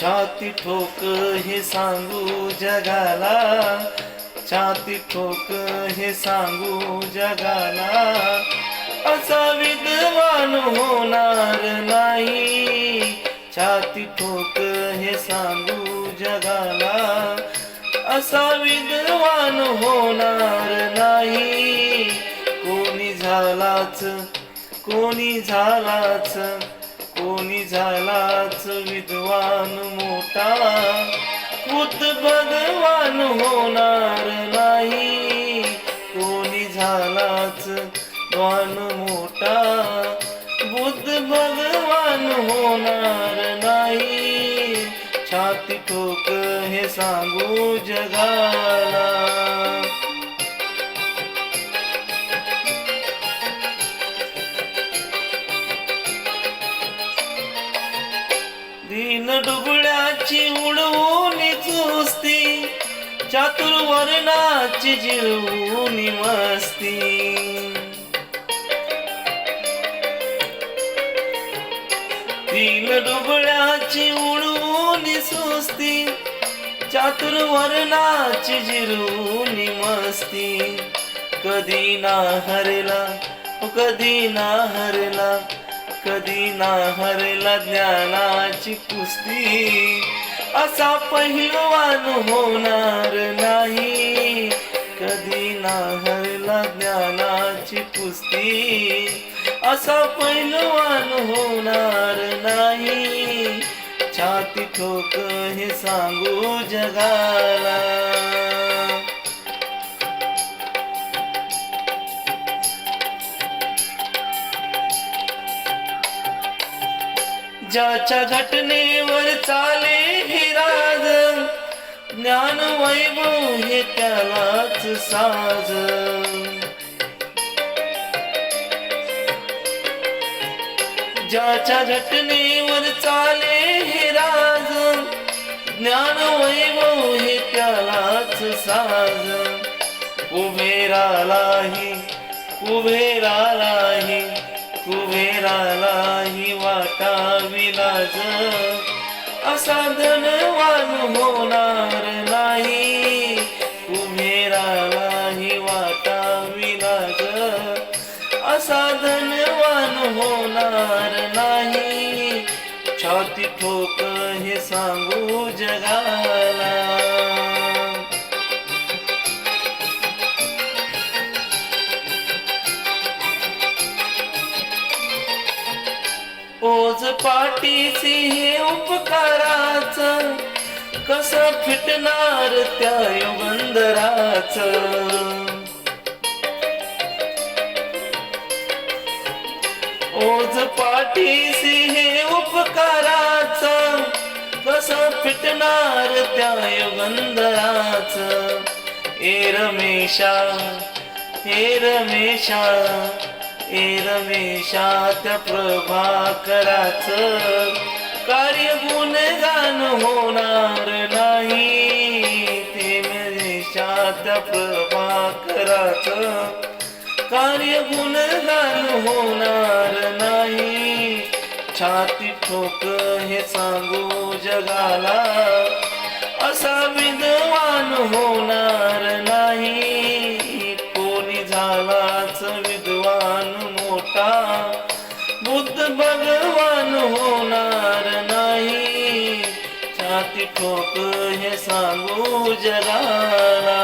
छाती ठोक हे सांगू जगाला. छाती ठोक हे सांगू जगाला. असा विद्वान होणार नाही. छाती ठोक हे सांगू जगाला. असा विद्वान होणार नाही. कोणी झालाच कोणी झालाच. कोणी झालाच विद्वान मोठा. बुद्ध भगवान होणार नाही. कोणी झालाच वान मोठा. बुद्ध भगवान होणार नाही. छाती ठोक हे सांगू जगाला. दीन उडवून चुसती चातुर्वर्णाची जिरवून मस्ती. तीन डुबळ्याची उडवून सुस्ती चातुर्वर्णाची जिरून मस्ती. कधी ना हरला कधी ना हरला कधी ना हरला ज्ञानाची कुस्ती? असा पहिलवान होणार नाही. कधी ना हरला ज्ञानाची कुस्ती? असा पहिलवान होणार नाही. छाती ठोक हे सांगू जगाला. ज्याच्या घटनेवर चाले हे राज. ज्ञान वैभव हे त्यालाच साज. ज्याच्या घटनेवर चाले हे राज. ज्ञान वैभव हे त्यालाच साज. कुबेरालाही ही वाटा विलाज असा धनवान होणार नाही. ही वाटा विलाज असा धनवान होणार नाही. छाती ठोक हे सांगू जगाला. ओझ पाठीसी हे उपकाराच कस फिटणार त्या युगंधराच? ओझ पाठीसी हे उपकाराच कस फिटणार त्या युगंधराच? ए रमेशा हे रमेशा ए प्रभाकराच कार्य गुणगान होणार नाही. ते रमेशा प्रभाकराच कार्य गुणगान होणार नाही. छाती ठोक हे सांगू जगाला असा विद्वान होणार नाही. कोणी झालाच बुद्ध भगवान होणार नाही. छाती ठोक हे सांगू जगाला